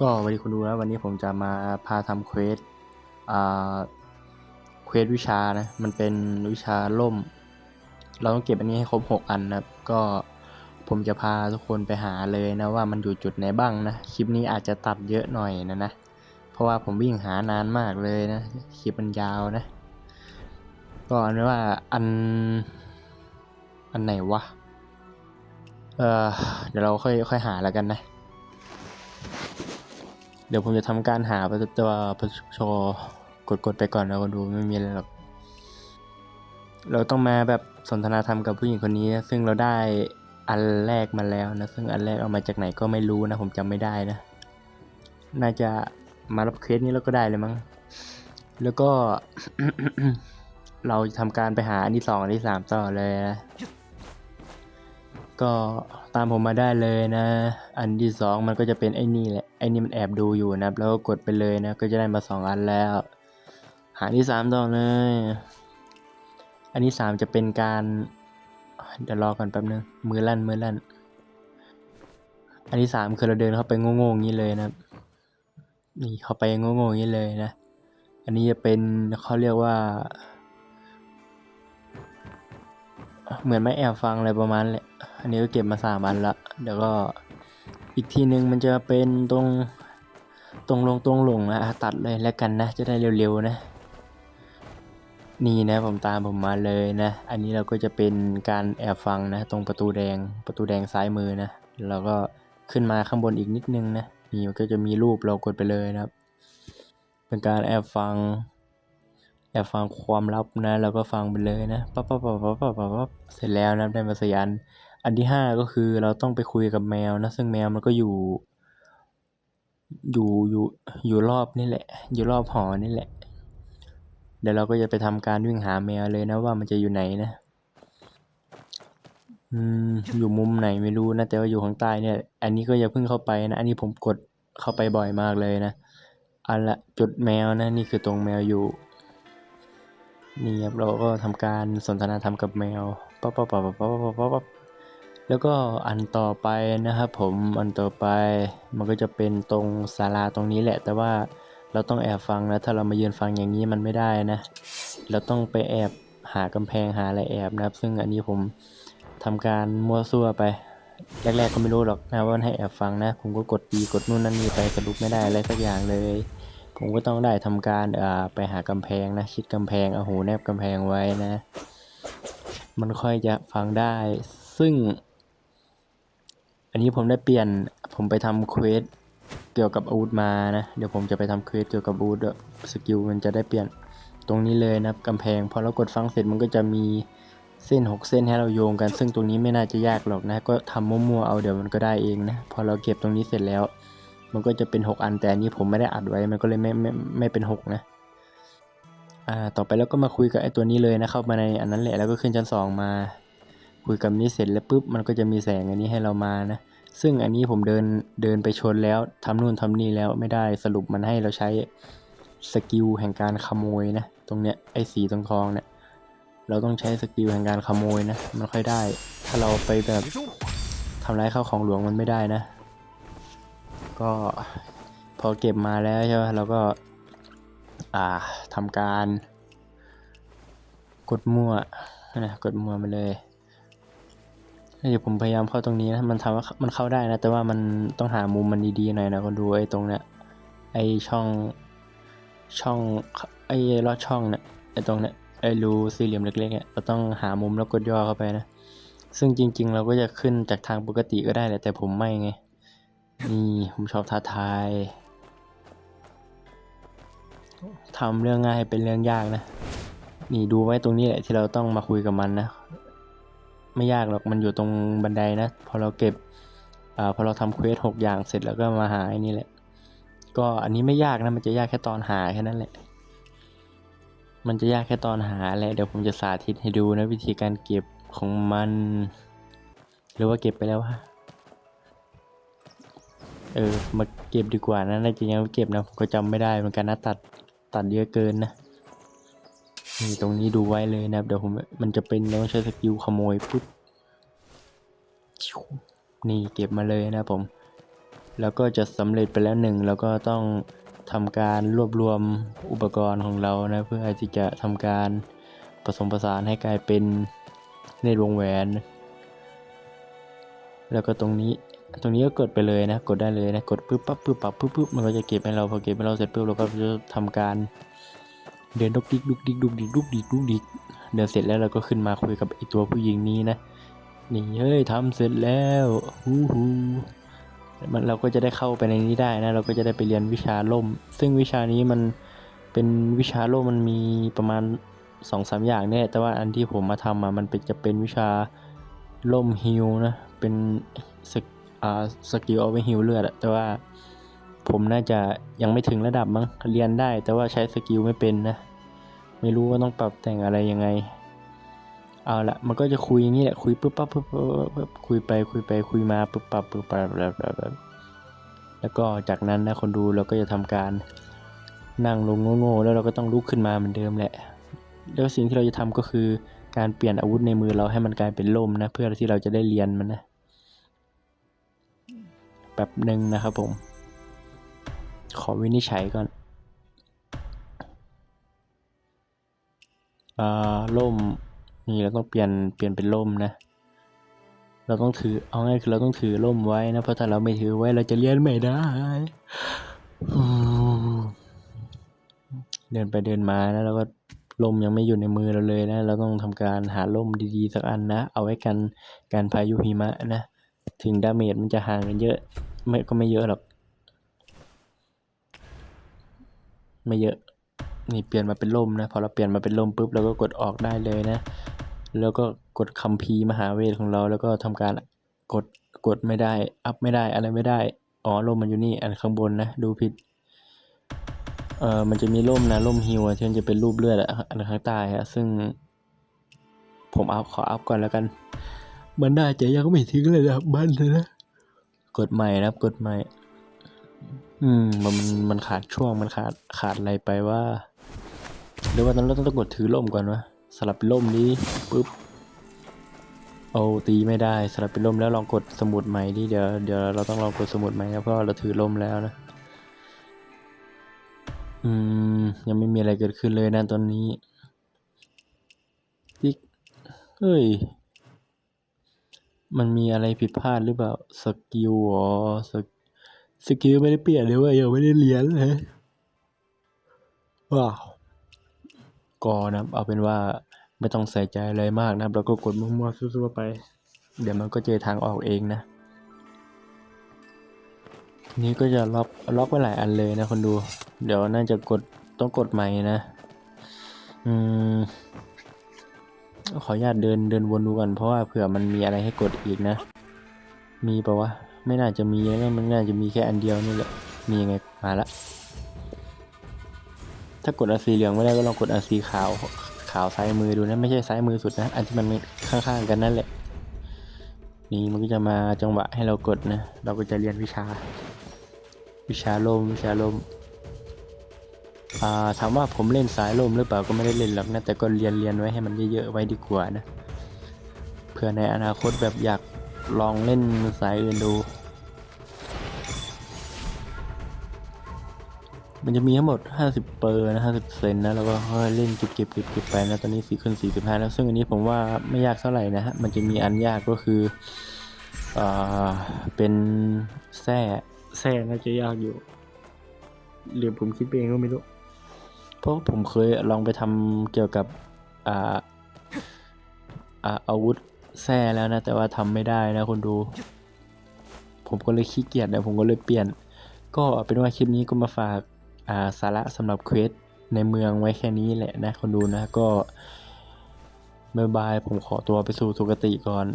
ก็วัสดีคุณดูนะวันนี้ผมจะมาพาทำเควสอ่าเควสวิชานะ มันเป็นวิชาล่ม เราต้องเก็บอันนี้ให้ครบหกอันนะครับ ก็ผมจะพาทุกคนไปหาเลยนะว่ามันอยู่จุดไหนบ้างนะ คลิปนี้อาจจะตัดเยอะหน่อยนะนะ เพราะว่าผมวิ่งหานานมากเลยนะ คลิปมันยาวนะ ก็อันว่าอัน อันไหนวะ เออเดี๋ยวเราค่อยค่อยหาแล้วกันนะ เดี๋ยวผมจะทำการหาตัวตัวโชกดกดไปก่อนนะคนดูไม่มีอะไรหรอก เราต้องมาแบบสนทนาธรรมกับผู้หญิงคนนี้นะซึ่งเราได้อันแรกมาแล้วนะ ซึ่งอันแรกเอามาจากไหนก็ไม่รู้นะ ผมจำไม่ได้นะ น่าจะมารับเคสนี้แล้วก็ได้เลยมั้ง แล้วก็ เราจะทำการไปหาอันที่สองอันที่สามต่อเลยนะ ก็ตามผมมาได้เลยนะ อันที่สองมันก็จะเป็นไอ้นี่แหละ ไอ้นี่มันแอบดูอยู่นะครับ แล้วก็กดไปเลยนะ ก็จะได้มาสองอันแล้ว หาอันที่สามต่อเลย อันที่สามจะเป็นการเดี๋ยวรอก่อนแป๊บนึง มือลั่น มือลั่น อันที่สามคือเราเดินเข้าไปโง่ๆงี้เลยนะนี่เข้าไปโง่ๆงี้เลยนะ อันนี้จะเป็นเขาเรียกว่าเหมือนไม่แอบฟังอะไรประมาณแหละ อันนี้ก็เก็บมาสามอันละเดี๋ยวก็อีกทีนึงมันจะเป็นตรงตรงลงตรงลงนะตัดเลยแล้วกันนะ จะได้เร็วๆนะ นี่นะผมตามผมมาเลยนะ อันนี้เราก็จะเป็นการแอบฟังนะ ตรงประตูแดงประตูแดงซ้ายมือนะเราก็ขึ้นมาข้างบนอีกนิดนึงนะนี่ก็จะมีรูปเรากดไปเลยนะครับ เป็นการแอบฟัง แอบฟังความลับนะ แล้วก็ฟังไปเลยนะปั๊บปั๊บปั๊บปั๊บปั๊บปั๊บเสร็จแล้วนะได้มาสกอัน อันที่ห้าก็คือเราต้องไปคุยกับแมวนะ ซึ่งแมวมันก็อยู่ อยู่อยู่อยู่รอบนี่แหละ อยู่รอบหอนี่แหละ เดี๋ยวเราก็จะไปทำการวิ่งหาแมวเลยนะว่ามันจะอยู่ไหนนะ อืมอยู่มุมไหนไม่รู้นะแต่ว่าอยู่ข้างใต้เนี่ย อันนี้ก็อย่าเพิ่งเข้าไปนะ อันนี้ผมกดเข้าไปบ่อยมากเลยนะอันละจุดแมวนะนี่คือตรงแมวอยู่นี่ครับเราก็ทำการสนทนาธรรมกับแมวปั๊บปั๊บปั๊บปั๊บปั๊บปั๊บปั๊บ แล้วก็อันต่อไปนะครับผมอันต่อไปมันก็จะเป็นตรงศาลาตรงนี้แหละ แต่ว่าเราต้องแอบฟังนะถ้าเรามายืนฟังอย่างนี้มันไม่ได้นะ เราต้องไปแอบหากำแพงหาอะไรแอบนะครับ ซึ่งอันนี้ผมทำการมั่วซั่วไปแรกๆก็ไม่รู้หรอกนะว่าให้แอบฟังนะ ผมก็กดดีกดนู่นนั่นนี่ไปสรุปไม่ได้อะไรสักอย่างเลย ผมก็ต้องได้ทำการอ่าไปหากำแพงนะชิดกำแพงเอาหูแนบกำแพงไว้นะ มันค่อยจะฟังได้ ซึ่ง อันนี้ผมได้เปลี่ยนผมไปทำเควสเกี่ยวกับอาวุธมานะ เดี๋ยวผมจะไปทำเควสเกี่ยวกับอาวุธสกิลมันจะได้เปลี่ยนตรงนี้เลยนะกำแพงพอเรากดฟังเสร็จมันก็จะมีเส้นหกเส้นให้เราโยงกัน ซึ่งตรงนี้ไม่น่าจะยากหรอกนะ ก็ทำมั่วๆเอาเดี๋ยวมันก็ได้เองนะ พอเราเก็บตรงนี้เสร็จแล้ว มันก็จะเป็น 6 อันแต่อันนี้ผมไม่ได้อัดไว้มันก็เลยไม่ไม่ไม่เป็น 6 นะอ่าต่อไปแล้วก็มาคุยกับไอ้ตัวนี้เลยนะเข้ามาในอันนั้นแหละแล้วก็ขึ้นชั้น 2 มา คุยกับนี้เสร็จแล้วปุ๊บมันก็จะมีแสงอันนี้ให้เรามานะ ซึ่งอันนี้ผมเดินเดินไปชนแล้วทำนู่นทำนี่แล้วไม่ได้สรุปมันให้เราใช้สกิลแห่งการขโมยนะตรงเนี้ยไอ้สีทองทองเนี่ยเราต้องใช้สกิลแห่งการขโมยนะมันค่อยได้ ถ้าเราไปแบบทำร้ายข้าวของหลวงมันไม่ได้นะ ก็พอเก็บมาแล้วใช่ไหมเราก็อ่าทำการ กดมั่วนะกดมั่วไปเลย เดี๋ยวผมพยายามเข้าตรงนี้นะมันทำว่ามันเข้าได้นะ แต่ว่ามันต้องหามุมมันดีๆหน่อยนะคนดูไอ้ตรงเนี้ยไอ้ช่องช่องไอ้ลอดช่องเนี่ยไอ้ตรงเนี้ยไอ้รูสี่เหลี่ยมเล็กๆเนี่ยเราต้องหามุมแล้วกดย่อเข้าไปนะ ซึ่งจริง ๆ เราก็จะขึ้นจากทางปกติก็ได้แหละแต่ผมไม่ไงนี่ผมชอบท้าทายทำเรื่องง่ายให้เป็นเรื่องยากนะ นี่ดูไว้ตรงนี้แหละที่เราต้องมาคุยกับมันนะ ไม่ยากหรอกมันอยู่ตรงบันไดนะ พอเราเก็บอพอเราทำเควสหกอย่างเสร็จแล้วก็มาหาไอ้นี่แหละ ก็อันนี้ไม่ยากนะมันจะยากแค่ตอนหาแค่นั้นแหละ มันจะยากแค่ตอนหาแหละเดี๋ยวผมจะสาธิตให้ดูนะวิธีการเก็บของมัน หรือว่าเก็บไปแล้ววะเออมาเก็บดีกว่านะน่าจะยังไม่เก็บนะผมก็จำไม่ได้เหมือนกันนะตัดตัดเยอะเกินนะ นี่ตรงนี้ดูไว้เลยนะครับ เดี๋ยวผมมันจะเป็นต้องใช้สกิลขโมยปุ๊บนี่เก็บมาเลยนะผม แล้วก็จะสำเร็จไปแล้วหนึ่งแล้วก็ต้องทำการรวบรวมอุปกรณ์ของเรานะเพื่อที่จะทำการผสมผสานให้กลายเป็นเนตรวงแหวน แล้วก็ตรงนี้ตรงนี้ก็กดไปเลยนะ กดได้เลยนะ กดปึ๊บปั๊บปึ๊บปั๊บปึ๊บปึ๊บมันก็จะเก็บให้เรา พอเก็บให้เราเสร็จปึ๊บเราก็จะทำการ เดินดุกดิกดุกดิกดุกดิกดุกดิกดุกดิกเดินเสร็จแล้วเราก็ขึ้นมาคุยกับไอตัวผู้หญิงนี้นะ นี่เฮ้ยทำเสร็จแล้วฮู้ฮู้มันเราก็จะได้เข้าไปในนี้ได้นะ เราก็จะได้ไปเรียนวิชาล่ม ซึ่งวิชานี้มันเป็นวิชาล่มมันมีประมาณสองสามอย่างเนี่ยแต่ว่าอันที่ผมมาทำอะมันเป็นจะเป็นวิชาล่มฮิลนะ เป็นสกิลเอาไว้ฮิลเลือดอะแต่ว่า ผมน่าจะยังไม่ถึงระดับมั้งเรียนได้ แต่ว่าใช้สกิลไม่เป็นนะ ไม่รู้ว่าต้องปรับแต่งอะไรยังไง เอาละมันก็จะคุยอย่างนี้แหละคุยปุ๊บปั๊บปุ๊บปั๊บปุ๊บคุยไปคุยไปคุยมาปุ๊บปั๊บปุ๊บปั๊บแล้วแล้วแล้วก็จากนั้นนะคนดูเราก็จะทำการนั่งลงโง่ๆแล้วเราก็ต้องลุกขึ้นมาเหมือนเดิมแหละ แล้วสิ่งที่เราจะทำก็คือการเปลี่ยนอาวุธในมือเราให้มันกลายเป็นล่มนะ เพื่อที่เราจะได้เรียนมันนะแป๊บหนึ่งนะครับผม ขอวินิจฉัยก่อนอ่าล่ม นี่เราต้องเปลี่ยนเปลี่ยนเป็นล่มนะ เราต้องถือเอาง่ายคือเราต้องถือล่มไว้นะเพราะถ้าเราไม่ถือไว้เราจะเรียนไม่ได้เดินไปเดินมานะแล้วก็ล่มยังไม่อยู่ในมือเราเลยนะ เราต้องทำการหาล่มดีๆสักอันนะ เอาไว้กันการพายุหิมะนะ ถึงดาเมจมันจะห่างกันเยอะ ไม่ก็ไม่เยอะหรอก ไม่เยอะ นี่เปลี่ยนมาเป็นล่มนะ พอเราเปลี่ยนมาเป็นล่มปุ๊บเราก็กดออกได้เลยนะ แล้วก็กดคัมภีร์มหาเวทของเราแล้วก็ทำการกดกดไม่ได้ อัพไม่ได้อะไรไม่ได้ อ๋อล่มมันอยู่นี่อันข้างบนนะ ดูผิด เอ่อมันจะมีร่มนะร่มฮิวที่มันจะเป็นรูปเลือดอะอันข้างใต้อะซึ่ง ผมอัพขออัพก่อนแล้วกัน มันน่าจะยังไม่ถึงระดับมันเลยนะกดใหม่นะกดใหม่ อืม มันมันขาดช่วงมันขาดขาดอะไรไปว่าหรือว่าตอนเราต้องกดถือล่มก่อนวะสลับเป็นล่มนี้ปุ๊บเอาตีไม่ได้สลับเป็นล่มแล้วลองกดสมุดใหม่ดิเดี๋ยวเดี๋ยวเราต้องลองกดสมุดใหม่นะเพราะเราถือล่มแล้วนะอืม ยังไม่มีอะไรเกิดขึ้นเลยนะตอนนี้ติ๊กเฮ้ย มันมีอะไรผิดพลาดหรือเปล่าสกิลอ๋อสก สกิลไม่ได้เปลี่ยนเลยเว่ายังไม่ได้เรียนเลยว้าวก็นะเอาเป็นว่าไม่ต้องใส่ใจอะไรมากนะครับเราก็กดมั่วๆซั่วๆไป เดี๋ยวมันก็เจอทางออกเองนะ นี้ก็จะล็อกล็อกไว้หลายอันเลยนะคนดู เดี๋ยวน่าจะกดต้องกดใหม่นะ อืมขออนุญาตเดินเดินวนดูก่อนเพราะว่าเผื่อมันมีอะไรให้กดอีกนะ มีปะวะ ไม่น่าจะมีนะมันน่าจะมีแค่อันเดียวนี่แหละ มียังไงมาละ ถ้ากดอสีเหลืองไม่ได้ก็ลองกดอสีขาว ขาวซ้ายมือดูนะ ไม่ใช่ซ้ายมือสุดนะ อันที่มันข้างๆกันนั่นแหละ นี่มันก็จะมาจังหวะให้เรากดนะ เราก็จะเรียนวิชา วิชาลมวิชาลมาถามว่าผมเล่นสายลมหรือเปล่าก็ไม่ได้เล่นหรอกนะแต่ก็เรียนเรียนไว้ให้มันเยอะๆไว้ดีกว่านะเผื่อในอนาคตแบบอยาก ลองเล่นสายอื่นดู มันจะมีทั้งหมด 50 เปอร์นะ50 เซนนะ แล้วก็ค่อยเล่นเก็บเก็บเก็บเก็บไปนะ ตอนนี้4ขึ้น 45 แล้ว ซึ่งอันนี้ผมว่าไม่ยากเท่าไหร่นะฮะ มันจะมีอันยากก็คืออ่าเป็นแส้แส้น่าจะยากอยู่หรือผมคิดเองก็ไม่รู้ เพราะผมเคยลองไปทำเกี่ยวกับอ่าอ่าอาวุธ แซ่แล้วนะ แต่ว่าทำไม่ได้นะคนดู ผมก็เลยขี้เกียจนะผมก็เลยเปลี่ยน ก็เป็นว่าคลิปนี้ก็มาฝากาสาระสำหรับเควสในเมืองไว้แค่นี้แหละนะคนดูนะก็บายบายผมขอตัวไปสู่สุคติก่อน